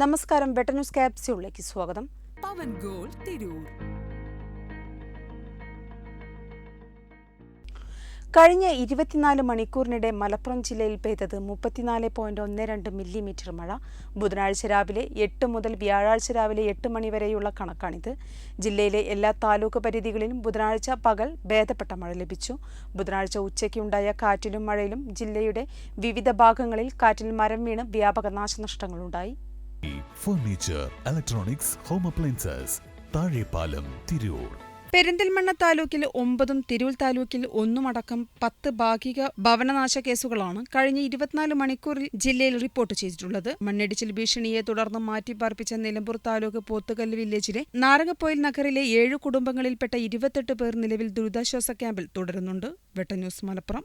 നമസ്കാരം വെട്ട ന്യൂസ് ക്യാപ്സ്യൂളിലേക്ക് സ്വാഗതം. പവൻ ഗോൾ തിരൂർ. കഴിഞ്ഞ ഇരുപത്തിനാല് മണിക്കൂറിനിടെ മലപ്പുറം ജില്ലയിൽ പെയ്തത് മുപ്പത്തിനാല് പോയിന്റ് ഒന്ന് രണ്ട് മില്ലിമീറ്റർ മഴ. ബുധനാഴ്ച രാവിലെ എട്ട് മുതൽ വ്യാഴാഴ്ച രാവിലെ എട്ട് മണിവരെയുള്ള കണക്കാണിത്. ജില്ലയിലെ എല്ലാ താലൂക്ക് പരിധികളിലും ബുധനാഴ്ച പകൽ ഭേദപ്പെട്ട മഴ ലഭിച്ചു. ബുധനാഴ്ച ഉച്ചയ്ക്കുണ്ടായ കാറ്റിലും മഴയിലും ജില്ലയുടെ വിവിധ ഭാഗങ്ങളിൽ കാറ്റിൽ മരം വീണ് വ്യാപക നാശനഷ്ടങ്ങളുണ്ടായി. Furniture electronics home appliances Thazhepalam Tirur. Perinthalmanna താലൂക്കിൽ ഒമ്പതും തിരൂർ താലൂക്കിൽ ഒന്നുമടക്കം പത്ത് ഭാഗിക ഭവനനാശ കേസുകളാണ് കഴിഞ്ഞ ഇരുപത്തിനാല് മണിക്കൂറിൽ ജില്ലയിൽ റിപ്പോർട്ട് ചെയ്തിട്ടുള്ളത്. മണ്ണിടിച്ചിൽ ഭീഷണിയെ തുടർന്ന് മാറ്റിപ്പാർപ്പിച്ച നിലമ്പൂർ താലൂക്ക് പോത്തുകല്ല് വില്ലേജിലെ നാരകപ്പോയിൽ നഗറിലെ ഏഴ് കുടുംബങ്ങളിൽപ്പെട്ട ഇരുപത്തെട്ട് പേർ നിലവിൽ ദുരിതാശ്വാസ ക്യാമ്പിൽ തുടരുന്നുണ്ട്. വെട്ടന്യൂസ് മലപ്പുറം.